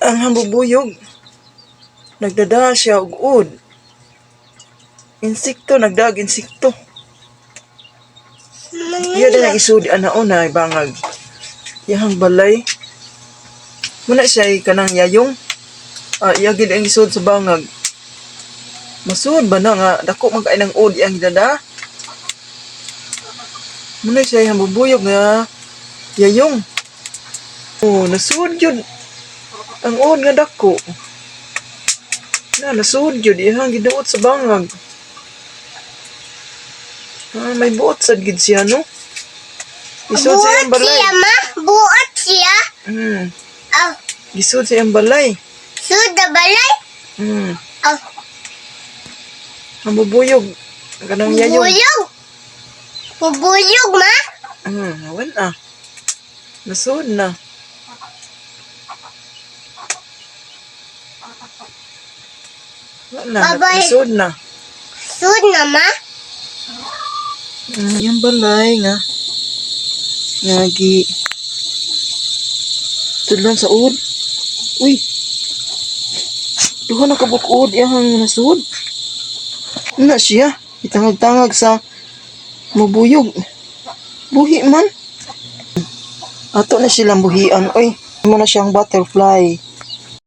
ang hambubuyog. Nagdada siya og ud. Insekto, nagdag insekto. Iya din ang isudi anaon na bangag. Iyang balay. Muna siya ay kanang yayong. Ah, iya gid ang isud sa bangag. Masud ba na nga dako man kay ng ud iyang dada. Muna siya ay hambubuyog nga yayong. Oh, nasud yun. Ang od nga dako. Na, nasud yun. Iyang giduot sa bangag. Ah, may buot sad gid siya, no? Isod sa iyang Buot siya, balay. ma. Buot siya. Hmm. Oh, Gisod sa iyang balay. suda balay. Hmm. Oh, Ang bubuyog. Kanang yayong. bubuyog. Bubuyog, ma. Hmm, awan ah. Nasud na. Wala na, Babay. nasud na. Sud na, ma. Mm, yung balay nga. Nga gi. Tudlan sa ud. Uy. Duha na kabukod iyang nasud. Na siya. Itangag-tangag sa mabuyog. Buhi man. Ato na silang buhian. Uy. Mo na siyang butterfly.